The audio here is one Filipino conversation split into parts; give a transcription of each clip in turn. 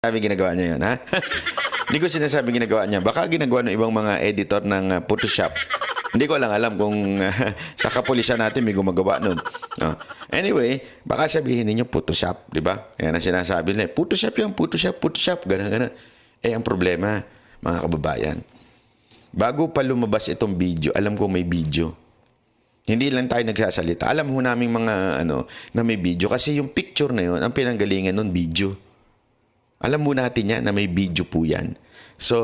Sabi ginagawa niya yun, ha? Hindi ko sinasabi ginagawa niya. Baka ginagawa ng ibang mga editor ng uh, Photoshop. Hindi ko lang alam kung uh, sa kapulisan natin may gumagawa nun. No. Anyway, baka sabihin ninyo Photoshop, di ba? Yan ang sinasabi nila. Photoshop yan, Photoshop, Photoshop, gano'n, gano'n. Eh, ang problema, mga kababayan, bago pa lumabas itong video, alam ko may video. Hindi lang tayo nagsasalita. Alam ho namin mga ano na may video kasi yung picture na yun, ang pinanggalingan nun video. Alam mo natin yan na may video po yan. So,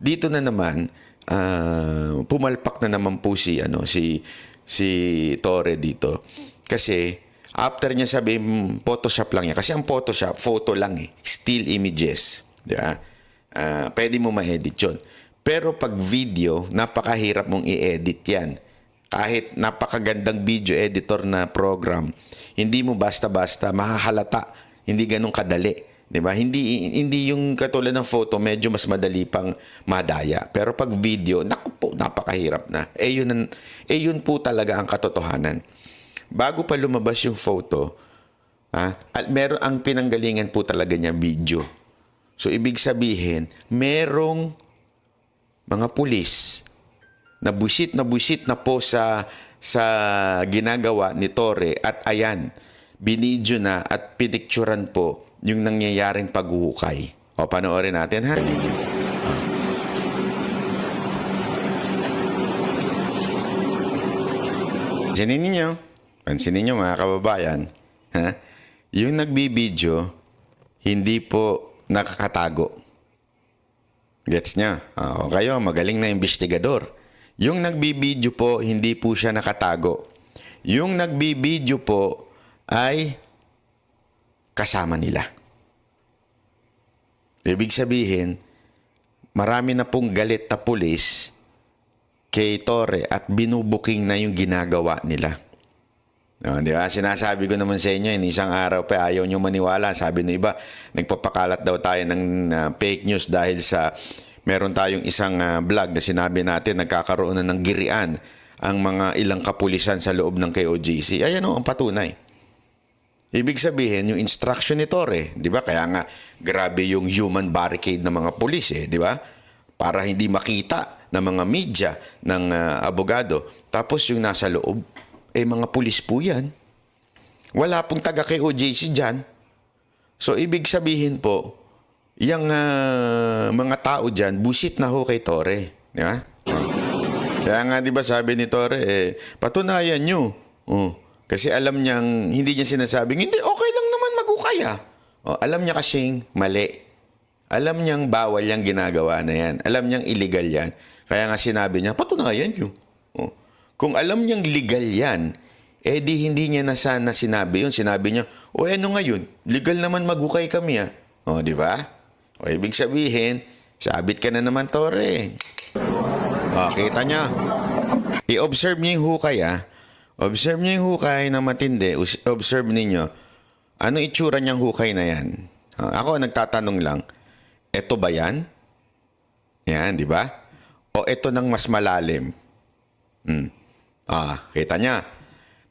dito na naman, ah, pumalpak na naman po si, ano, si, si Torre dito. Kasi, after niya sabi, "Hmm, Photoshop lang yan. Kasi ang Photoshop, photo lang eh. Still images. Di ba? Ah, pwede mo ma-edit yun. Pero pag video, napakahirap mong i-edit yan. Kahit napakagandang video editor na program, hindi mo basta-basta mahahalata. Hindi ganun kadali. 'Di ba? Hindi hindi yung katulad ng photo medyo mas madali pang madaya. Pero pag video, naku po, napakahirap na. Eh yun, ang- eh yun po talaga ang katotohanan. Bago pa lumabas yung photo, ha, at meron ang pinanggalingan po talaga niya video. So ibig sabihin, merong mga pulis na busit na busit na po sa sa ginagawa ni Torre at ayan, binidyo na at pinicturan po yung nangyayaring paghuhukay. O panoorin natin ha. Pansinin ninyo, pansinin ninyo mga kababayan, ha? yung nagbibideo, hindi po nakakatago. Gets niya? Oo, kayo, magaling na investigador. Yung nagbibideo po, hindi po siya nakatago. Yung nagbibideo po ay kasama nila. Ibig sabihin, marami na pong galit na pulis kay Torre at binubuking na yung ginagawa nila. No, di ba? Sinasabi ko naman sa inyo, in isang araw pa ayaw nyo maniwala. Sabi ng iba, nagpapakalat daw tayo ng uh, fake news dahil sa meron tayong isang uh, vlog na sinabi natin nagkakaroon na ng girian ang mga ilang kapulisan sa loob ng KOJC. Ayan o, ang patunay. Ibig sabihin, yung instruction ni Torre, di ba? Kaya nga, grabe yung human barricade ng mga pulis, eh, di ba? Para hindi makita ng mga media, ng ah, abogado. Tapos yung nasa loob, eh mga pulis po yan. Wala pong taga kay OJC dyan. So, ibig sabihin po, yung ah, mga tao dyan, busit na ho kay Torre. Di ba? Kaya nga, di ba sabi ni Torre, eh, patunayan nyo. Oh, kasi alam niyang, hindi niya sinasabing, hindi, okay lang naman magukaya. Oh, alam niya kasing mali. Alam niyang bawal yung ginagawa na yan. Alam niyang illegal yan. Kaya nga sinabi niya, patunayan nyo. Oh. Kung alam niyang legal yan, eh di hindi niya na sana sinabi yun. Sinabi niya, o ano ngayon, legal naman magukay kami ah. O, di ba? O, ibig sabihin, sabit ka na naman, Tore. O, kita niya. I-observe niyo yung hukay ah. Observe niyo yung hukay na matindi. Observe ninyo. Ano itsura niyang hukay na yan? Ah, ako nagtatanong lang, eto ba yan? Yan, di ba? O eto nang mas malalim? Hmm. Ah, kita niya.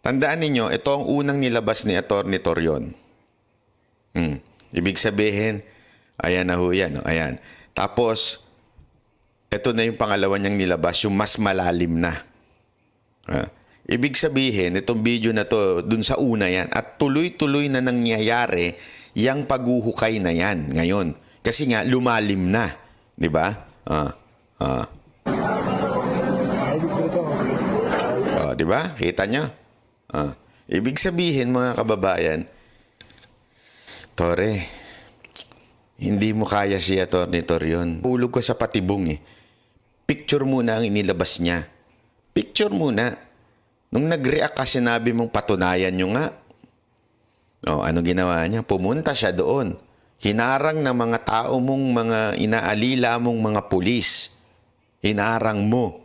Tandaan ninyo, ito ang unang nilabas ni Atty. Torion. Hmm. Ibig sabihin, ayan na ho yan. oh, Ayan. Tapos, ito na yung pangalawa niyang nilabas, yung mas malalim na. Ah. Ibig sabihin, itong video na to, dun sa una yan, at tuloy-tuloy na nangyayari yung paghuhukay na yan ngayon. Kasi nga, lumalim na. Di ba? Ah. Ah. Oh, di ba? Kita nyo? Ah. Ibig sabihin, mga kababayan, Tore, hindi mo kaya si Atty. Torion. Hulog ko sa patibong eh. Picture muna ang inilabas niya. Picture muna. Nung nag-react ka, sinabi mong patunayan nyo nga. O, ano ginawa niya? Pumunta siya doon. Hinarang ng mga tao mong mga inaalila mong mga pulis. Hinarang mo.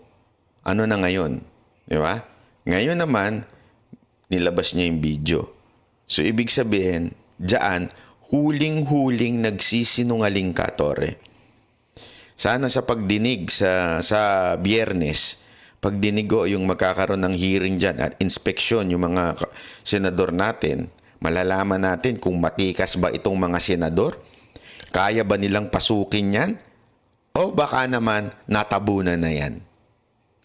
Ano na ngayon? Di ba? Ngayon naman, nilabas niya yung video. So, ibig sabihin, dyan, huling-huling nagsisinungaling ka, Tore. Sana sa pagdinig sa, sa biyernes, pagdinig ko yung magkakaroon ng hearing dyan at inspeksyon yung mga senador natin, malalaman natin kung matikas ba itong mga senador. Kaya ba nilang pasukin yan? O baka naman natabunan na yan?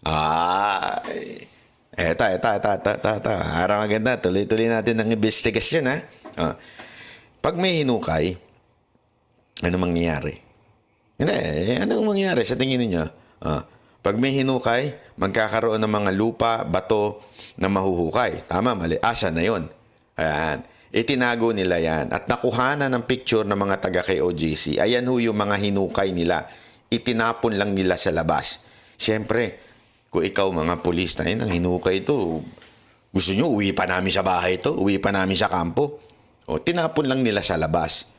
Ay. Eto, eto, eto, eto, eto, eto. Harang maganda. Tuloy-tuloy natin ang investigasyon, ha? Ah. Pag may hinukay, ano mangyayari? Hindi, eh, anong mangyayari sa tingin ninyo? Ah. Pag may hinukay, magkakaroon ng mga lupa, bato na mahuhukay. Tama, mali. Asa na yon. Ayan. Itinago nila yan. At nakuhanan ng picture ng mga taga kay OJC. Ayan ho yung mga hinukay nila. Itinapon lang nila sa labas. Siyempre, kung ikaw mga pulis na yun, ang hinukay ito, gusto nyo, uwi pa namin sa bahay ito, uwi pa namin sa kampo. O, tinapon lang nila sa labas.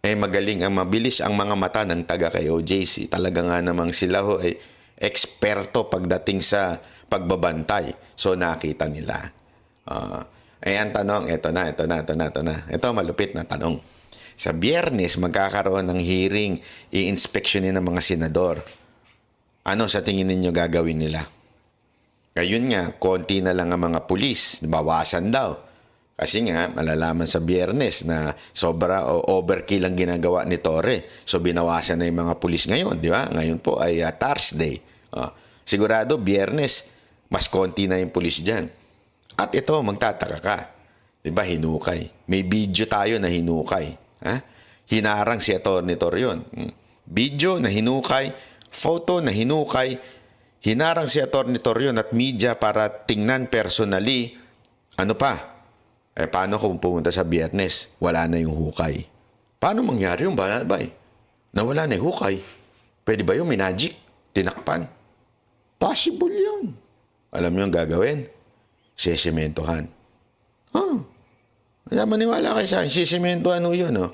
Eh, magaling ang mabilis ang mga mata ng taga kay OJC. Talaga nga namang sila ho ay eksperto pagdating sa pagbabantay. So, nakita nila. Ah, eh, ang tanong, ito na, ito na, ito na, ito na. Ito, malupit na tanong. Sa biyernes, magkakaroon ng hearing, i-inspectionin ng mga senador. Ano sa tingin ninyo gagawin nila? Ngayon nga, konti na lang ang mga pulis. Bawasan daw. Kasi nga, malalaman sa biyernes na sobra o overkill ang ginagawa ni Torre. So, binawasan na yung mga pulis ngayon, di ba? Ngayon po ay uh, Thursday. Ah, sigurado, biyernes, mas konti na yung pulis dyan. At ito, magtataka ka. Di ba, hinukay. May video tayo na hinukay. Ha? Hinarang si Atty. Torion. Hmm. Video na hinukay, photo na hinukay, hinarang si Atty. Torion at media para tingnan personally, ano pa? Eh, paano kung pumunta sa biyernes, wala na yung hukay? Paano mangyari yung balabay? Nawala na yung hukay. Pwede ba yung may magic? Tinakpan? Possible yun. Alam niyo yung gagawin? Sesimentohan. Oh, kaya maniwala kayo sa akin, sisimentohan ho yun. Oh.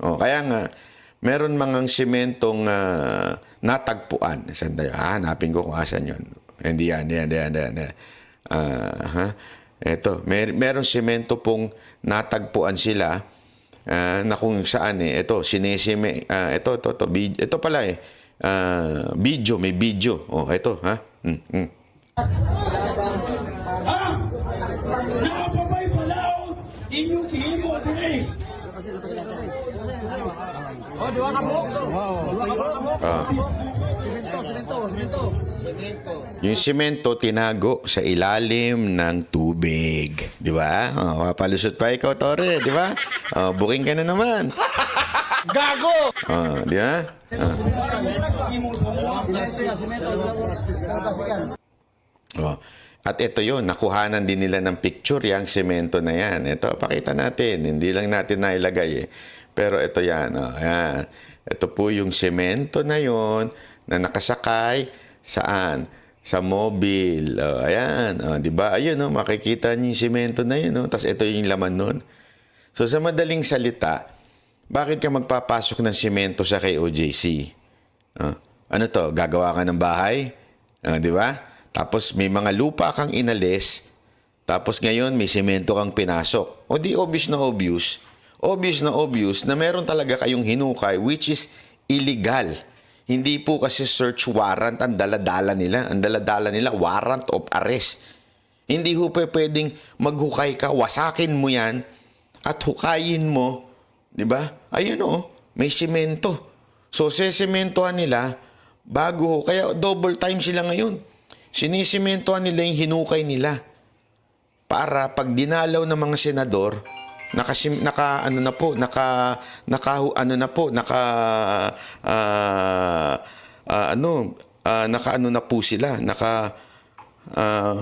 Oh, kaya nga, meron mangang simentong ah, natagpuan. Sandali, ah, hanapin ko kung asan yun. Hindi yan, yan, yan, yan. yan. Ah, ha? Eto, mer meron semento pong natagpuan sila ah, na kung saan eh. Ito, sinesime, ah, ito, ito, ito, vid- ito pala eh. Ah, video, may video. Oh, ito, ha? Hmm, hmm. Ah! Nakapabay pala inyong gihimo dire. Ah. Yung simento tinago sa ilalim ng tubig. Di ba? Oh, papalusot pa ikaw, Tore. Di ba? Oh, booking ka na naman. Gago! Oh, di ba? Oh. At ito yun, nakuhanan din nila ng picture yung semento na yan. Ito, pakita natin. Hindi lang natin nailagay eh. Pero ito yan. Oh, yan. Ito po yung semento na yon na nakasakay saan? Sa mobile. Oh, ayan. Oh, di ba? Ayun, oh, makikita niyo yung semento na yun. Oh. Tapos ito yung laman nun. So sa madaling salita, bakit ka magpapasok ng semento sa kay? Ah, ano to? Gagawa ka ng bahay? Ah, di ba? Tapos may mga lupa kang inalis. Tapos ngayon may semento kang pinasok. O di obvious na obvious. Obvious na obvious na meron talaga kayong hinukay which is illegal. Hindi po kasi search warrant ang daladala nila. Ang daladala nila warrant of arrest. Hindi ho pa pwedeng maghukay ka, wasakin mo yan at hukayin mo, 'di ba? Ayan oh, may semento. So sesementohan nila bago kaya double time sila ngayon. Sinisimentohan nila yung hinukay nila para pag dinalaw ng mga senador naka naka ano na po naka naka ano na po naka ah, ah, ano ah, naka ano na po sila naka ah,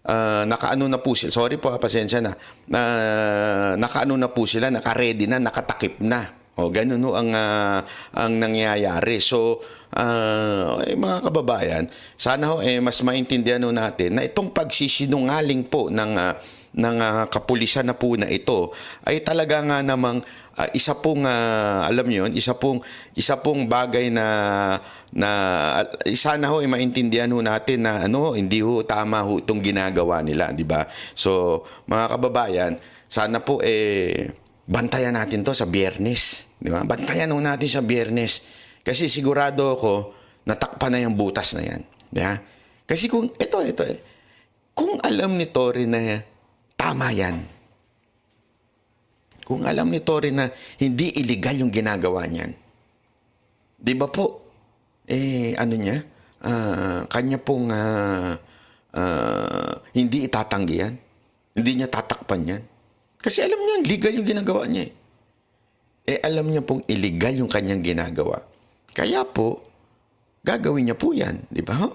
Ah, nakaano na po sila. Sorry po, pasensya na. Uh, nakaano na po sila, naka-ready na, nakatakip na. O ganun no ang ah, ang nangyayari. So, ah, eh, mga kababayan, sana ho eh mas maintindihan ho natin na itong pagsisinungaling po ng ah, ng ah, kapulisan na po na ito ay talaga nga namang ah, isa pong ah, alam niyo yun, isa pong isa pong bagay na na uh, sana ho ay maintindihan ho natin na ano hindi ho tama ho itong ginagawa nila, di ba? So, mga kababayan, sana po eh bantayan natin to sa Biyernes, di ba? Bantayan ho natin sa Biyernes kasi sigurado ako natakpan na yung butas na yan, di ba? Kasi kung ito ito eh, kung alam ni Tori na tama yan, Kung alam ni Torre na hindi illegal yung ginagawa niyan. Di ba po? Eh, ano niya? Ah, kanya pong ah, ah, hindi itatanggi yan. Hindi niya tatakpan yan. Kasi alam niya, legal yung ginagawa niya eh. Eh, alam niya pong illegal yung kanyang ginagawa. Kaya po, gagawin niya po yan. Di ba?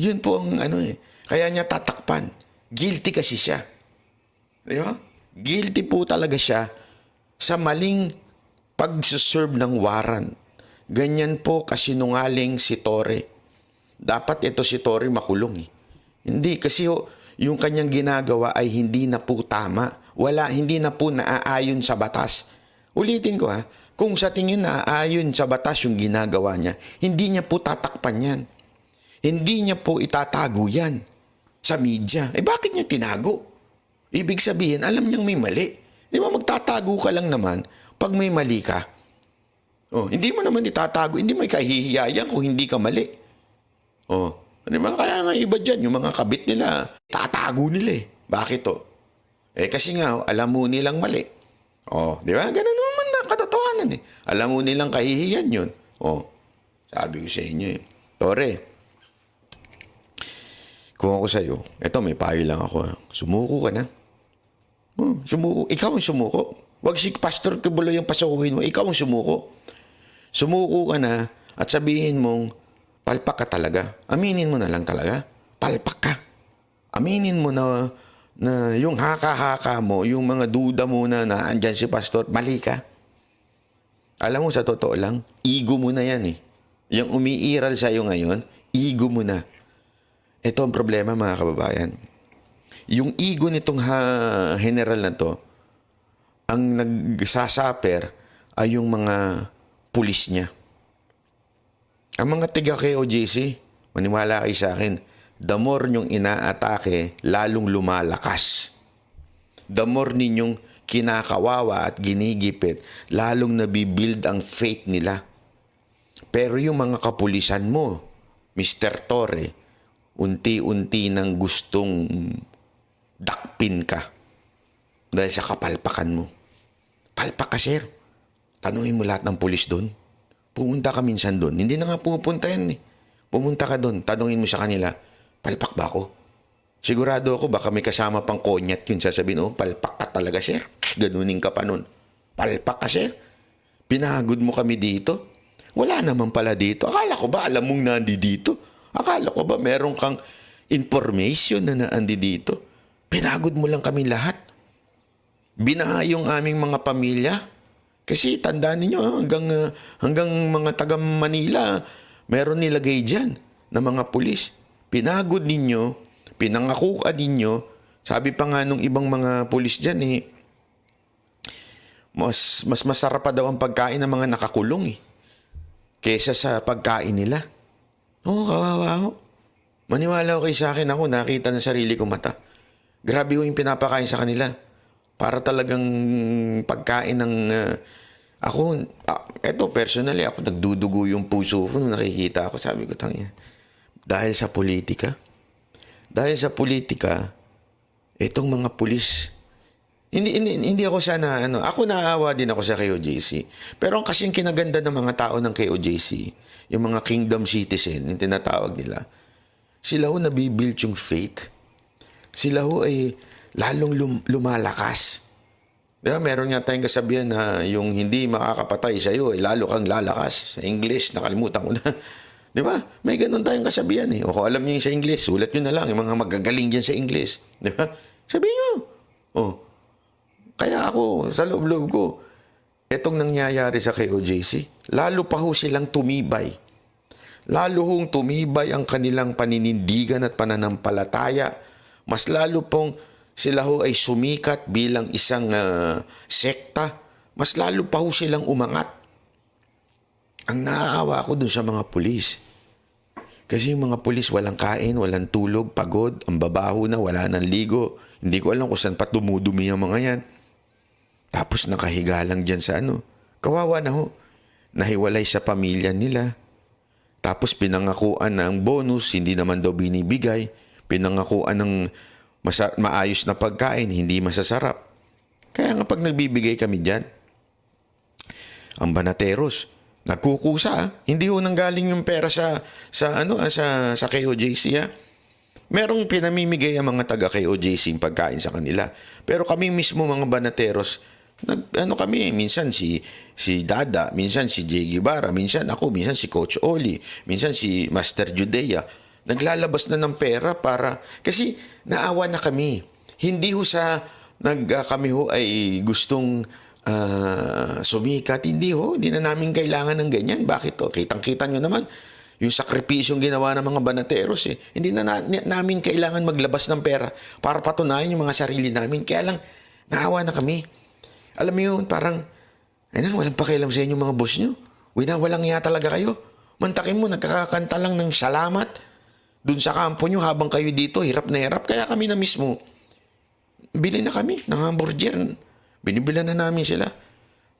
Yun po ang ano eh. Kaya niya tatakpan. Guilty kasi siya. Di ba? Guilty po talaga siya sa maling pag-serve ng warrant. Ganyan po kasinungaling si Torre. Dapat ito si Torre makulong eh. Hindi kasi ho, yung kanyang ginagawa ay hindi na po tama. Wala, hindi na po naaayon sa batas. Ulitin ko ha, kung sa tingin naaayon sa batas yung ginagawa niya, hindi niya po tatakpan yan. Hindi niya po itatago yan sa media. Eh bakit niya tinago? Ibig sabihin, alam niyang may mali. Di ba magtatago ka lang naman pag may mali ka? Oh, hindi mo naman itatago, hindi mo ikahihiyayan kung hindi ka mali. Oh, di ba kaya nga iba dyan, yung mga kabit nila, tatago nila eh. Bakit to? Eh kasi nga, alam mo nilang mali. Oh, di ba? Ganun naman na katotohanan eh. Alam mo nilang kahihiyan yun. Oh, sabi ko sa inyo eh. Tore, kung ako sa'yo, eto may payo lang ako. Sumuko ka na. Oh, sumuko. Ikaw ang sumuko. Huwag si Pastor Kibulo yung pasukuhin mo. Ikaw ang sumuko. Sumuko ka na at sabihin mong palpak ka talaga. Aminin mo na lang talaga. Palpak ka. Aminin mo na na yung haka-haka mo, yung mga duda mo na na andyan si Pastor, mali ka. Alam mo, sa totoo lang, ego mo na yan eh. Yung umiiral sa'yo ngayon, ego mo na. Ito ang problema mga kababayan. Yung ego nitong ha- general na to, ang nagsasaper ay yung mga pulis niya. Ang mga tiga kay OJC, maniwala kayo sa akin, the more nyong inaatake, lalong lumalakas. The more ninyong kinakawawa at ginigipit, lalong nabibuild ang faith nila. Pero yung mga kapulisan mo, Mr. Torre, unti-unti nang gustong dakpin ka dahil sa kapalpakan mo. Palpak ka, sir. Tanungin mo lahat ng pulis doon. Pumunta ka minsan doon. Hindi na nga pupunta yan eh. Pumunta ka doon. Tanungin mo sa kanila, palpak ba ako? Sigurado ako baka may kasama pang konyat yun sasabihin, oh, palpak ka talaga, sir. Ganunin ka pa nun. Palpak ka, sir. Pinagod mo kami dito. Wala naman pala dito. Akala ko ba alam mong nandi dito? Akala ko ba meron kang information na naandi dito? Pinagod mo lang kami lahat. Binaha yung aming mga pamilya. Kasi tandaan ninyo, ah, hanggang, ah, hanggang mga taga Manila, meron nilagay dyan na mga pulis. Pinagod ninyo, pinangakuan ninyo, sabi pa nga nung ibang mga pulis dyan eh, mas, mas masarap pa daw ang pagkain ng mga nakakulong eh. Kesa sa pagkain nila. Oo, kawawa ako. Maniwala ko kayo sa akin ako, nakita ng sarili ko mata. Grabe yung pinapakain sa kanila. Para talagang pagkain ng... ah, ako, ah, eto personally, ako nagdudugo yung puso ko nung nakikita ako. Sabi ko, tangya. Dahil sa politika. Dahil sa politika, itong mga pulis, hindi, hindi, hindi ako sana, ano, ako naawa din ako sa KOJC. Pero ang kasing kinaganda ng mga tao ng KOJC, yung mga kingdom citizen, yung tinatawag nila, sila ho nabibuild yung faith. Sila ho ay lalong lum- lumalakas. Di ba, meron nga tayong kasabihan na yung hindi makakapatay sa iyo, ay lalo kang lalakas. Sa English, nakalimutan ko na. Di ba? May ganun tayong kasabihan eh. O kung alam niyo yung sa English, sulat nyo na lang. Yung mga magagaling dyan sa English. Di ba? Sabihin nyo. Oh, kaya ako, sa loob-loob ko, etong nangyayari sa KOJC, lalo pa ho silang tumibay. Lalo hong tumibay ang kanilang paninindigan at pananampalataya. Mas lalo pong sila ho ay sumikat bilang isang ah, sekta. Mas lalo pa ho silang umangat. Ang naaawa ko dun sa mga pulis. Kasi yung mga pulis walang kain, walang tulog, pagod, ang babaho na, wala nang ligo. Hindi ko alam kung saan pa dumudumi ang mga yan. Tapos nakahiga lang dyan sa ano. Kawawa na ho. Nahiwalay sa pamilya nila. Tapos pinangakuan na ang bonus, hindi naman daw binibigay. Pinangakuan ng masa- maayos na pagkain, hindi masasarap. Kaya nga pag nagbibigay kami dyan, ang banateros, nagkukusa. ah. Hindi ho nanggaling yung pera sa sa ano ah, sa sa KOJC ah. Merong pinamimigay ang mga taga KOJC yung pagkain sa kanila. Pero kami mismo mga banateros, nag ano kami, minsan si si Dada, minsan si Jay Guevara, minsan ako, minsan si Coach Oli, minsan si Master Judea. Naglalabas na ng pera para kasi naawa na kami. Hindi ho sa nag ah, kami ho ay gustong ah, sumikat, hindi ho, hindi na namin kailangan ng ganyan. Bakit to? Kitang-kita nyo naman yung sakripisyong ginawa ng mga banateros eh. Hindi na, na- namin kailangan maglabas ng pera para patunayan yung mga sarili namin. Kaya lang, naawa na kami. Alam mo yun, parang, ay na, walang pakialam sa inyo mga boss nyo. Winawalang nga talaga kayo. Mantakin mo, nagkakakanta lang ng salamat dun sa kampo nyo habang kayo dito, hirap na hirap. Kaya kami na mismo, bili na kami ng hamburger. Binibilan na namin sila.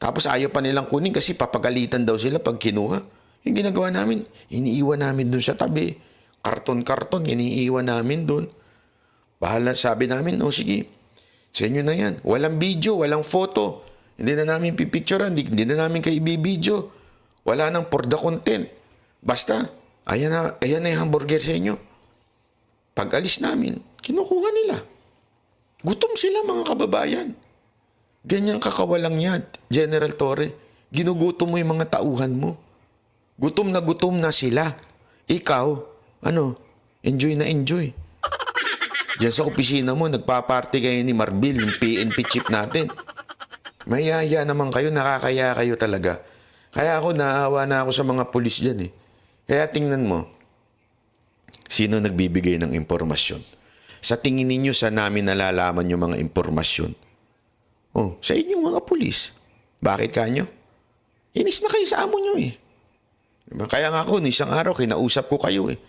Tapos ayaw pa nilang kunin kasi papagalitan daw sila pag kinuha. Yung ginagawa namin, iniiwan namin dun sa tabi. Karton-karton, iniiwan namin dun. Bahala, sabi namin, o sige, sa inyo na yan. Walang video, walang photo. Hindi na namin pipicturean, hindi, hindi na namin kayo ibibideo. Wala nang for the content. Basta, ayan na, ayan na yung hamburger sa inyo. Pag alis namin, kinukuha nila. Gutom sila mga kababayan. Ganyan kakawalang yan, General Torre. Ginugutom mo yung mga tauhan mo. Gutom na gutom na sila. Ikaw, ano, enjoy na enjoy. Diyan sa opisina mo, nagpa-party kayo ni Marbil, yung PNP chip natin. Mayaya naman kayo, nakakaya kayo talaga. Kaya ako, naawa na ako sa mga pulis dyan eh. Kaya tingnan mo, sino nagbibigay ng impormasyon? Sa tingin ninyo, sa namin nalalaman yung mga impormasyon? Oh, sa inyong mga pulis. Bakit kanyo? Inis na kayo sa amo nyo eh. Diba? Kaya nga ako, isang araw, kinausap ko kayo eh.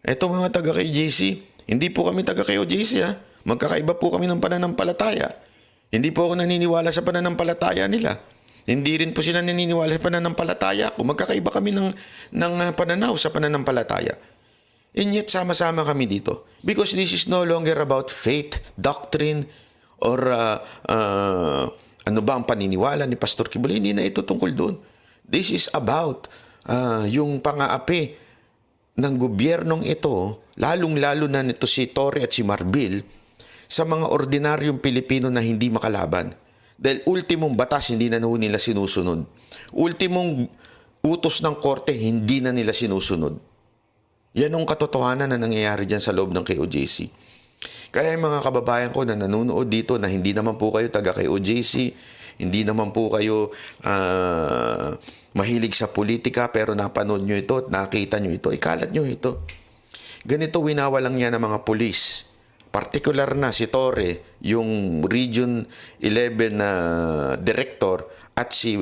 Eto mga taga kay JC, hindi po kami taga kay JC ha. Magkakaiba po kami ng pananampalataya. Hindi po ako naniniwala sa pananampalataya nila. Hindi rin po sila naniniwala sa pananampalataya ko. Magkakaiba kami ng, ng ah, pananaw sa pananampalataya. And yet, sama-sama kami dito. Because this is no longer about faith, doctrine, or uh, uh, ano ba ang paniniwala ni Pastor Kibuloy. Hindi na ito tungkol doon. This is about uh, yung pangaapi ng gobyernong ito, lalong-lalo na nito si Torre at si Marbil, sa mga ordinaryong Pilipino na hindi makalaban. Dahil ultimong batas hindi na nila sinusunod. Ultimong utos ng korte hindi na nila sinusunod. Yan ang katotohanan na nangyayari dyan sa loob ng KOJC. Kaya yung mga kababayan ko na nanonood dito na hindi naman po kayo taga KOJC, hindi naman po kayo ah, mahilig sa politika pero napanood nyo ito at nakita nyo ito, ikalat nyo ito. Ganito winawalang yan ng mga pulis. Partikular na si Torre, yung Region 11 na director at si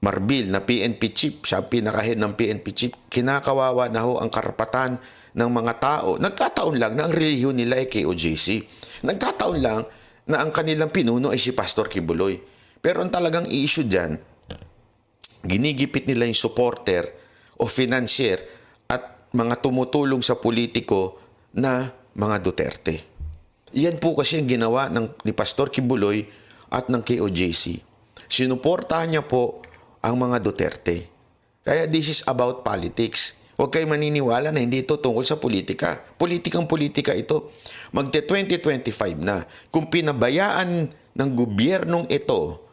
Marbil na PNP chief, siya pinakahead ng PNP chief, kinakawawa na ho ang karapatan ng mga tao. Nagkataon lang na ang relihiyon nila ay KOJC. Nagkataon lang na ang kanilang pinuno ay si Pastor Kibuloy. Pero ang talagang issue dyan, ginigipit nila yung supporter o financier at mga tumutulong sa politiko na mga Duterte. Yan po kasi ang ginawa ng, ni Pastor Kibuloy at ng KOJC. Sinuportahan niya po ang mga Duterte. Kaya this is about politics. Huwag kayo maniniwala na hindi ito tungkol sa politika. Politikang politika ito. Magte 2025 na. Kung pinabayaan ng gobyernong ito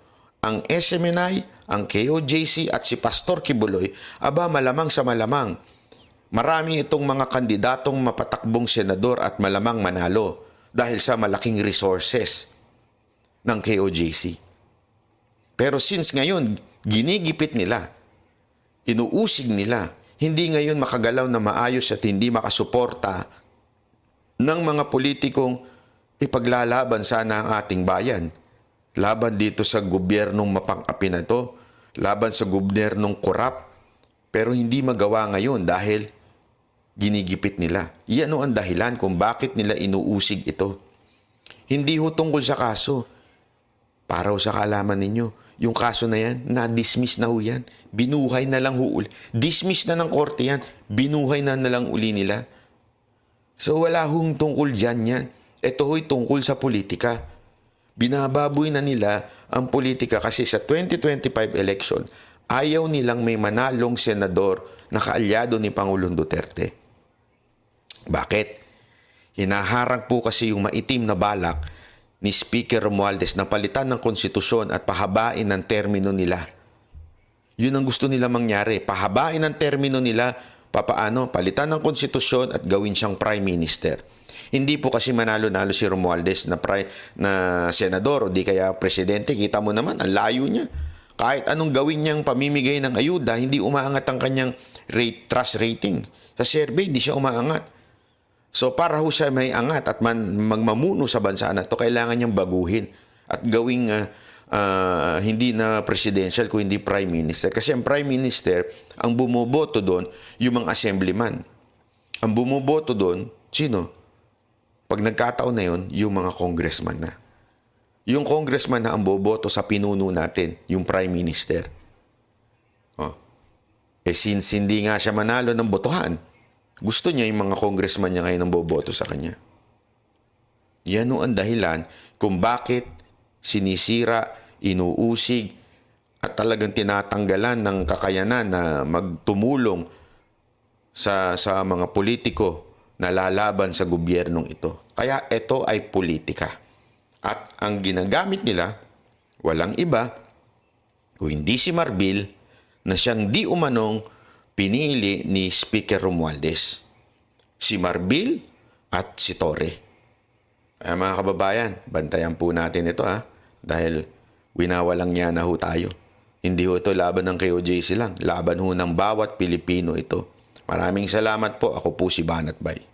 ang SMNI, ang KOJC at si Pastor Kibuloy, aba malamang sa malamang. Marami itong mga kandidatong mapatakbong senador at malamang manalo dahil sa malaking resources ng KOJC. Pero since ngayon, ginigipit nila, inuusig nila, hindi ngayon makagalaw na maayos at hindi makasuporta ng mga politikong ipaglalaban sana ang ating bayan. Laban dito sa gobyernong mapang-api na to, laban sa gobyernong korap, pero hindi magawa ngayon dahil ginigipit nila. Iyan o ang dahilan kung bakit nila inuusig ito. Hindi ho tungkol sa kaso. Para sa kaalaman ninyo, yung kaso na yan, na-dismiss na ho yan. Binuhay na lang ho uli. Dismiss na ng korte yan. Binuhay na na lang uli nila. So wala hong tungkol dyan yan. Ito ho'y tungkol sa politika. Binababoy na nila ang politika kasi sa 2025 election, ayaw nilang may manalong senador na kaalyado ni Pangulong Duterte. Bakit? Hinaharang po kasi yung maitim na balak ni Speaker Romualdez na palitan ng konstitusyon at pahabain ng termino nila. Yun ang gusto nila mangyari. Pahabain ang termino nila, papaano, palitan ng konstitusyon at gawin siyang prime minister. Hindi po kasi manalo-nalo si Romualdez na, pri, na senador o di kaya presidente. Kita mo naman, ang layo niya. Kahit anong gawin niyang pamimigay ng ayuda, hindi umaangat ang kanyang rate, trust rating. Sa survey, hindi siya umaangat. So para ho siya may angat at man, magmamuno sa bansa na to, kailangan niyang baguhin at gawing ah, ah, hindi na presidential kung hindi prime minister. Kasi ang prime minister, ang bumoboto doon, yung mga assemblyman. Ang bumoboto doon, sino? Pag nagkataon na yun, yung mga congressman na. Yung congressman na ang boboto sa pinuno natin, yung prime minister. Oh. Eh since hindi nga siya manalo ng botohan, gusto niya yung mga congressman niya ngayon ang boboto sa kanya. Yan ho ang dahilan kung bakit sinisira, inuusig, at talagang tinatanggalan ng kakayanan na magtumulong sa, sa mga politiko na lalaban sa gobyernong ito. Kaya ito ay politika. At ang ginagamit nila, walang iba, kung hindi si Marbil, na siyang di umanong pinili ni Speaker Romualdez. Si Marbil at si Torre. Kaya mga kababayan, bantayan po natin ito ha. Dahil winawalang niya na ho tayo. Hindi ho ito laban ng KOJC lang. Laban ho ng bawat Pilipino ito. Maraming salamat po. Ako po si Banat Bay.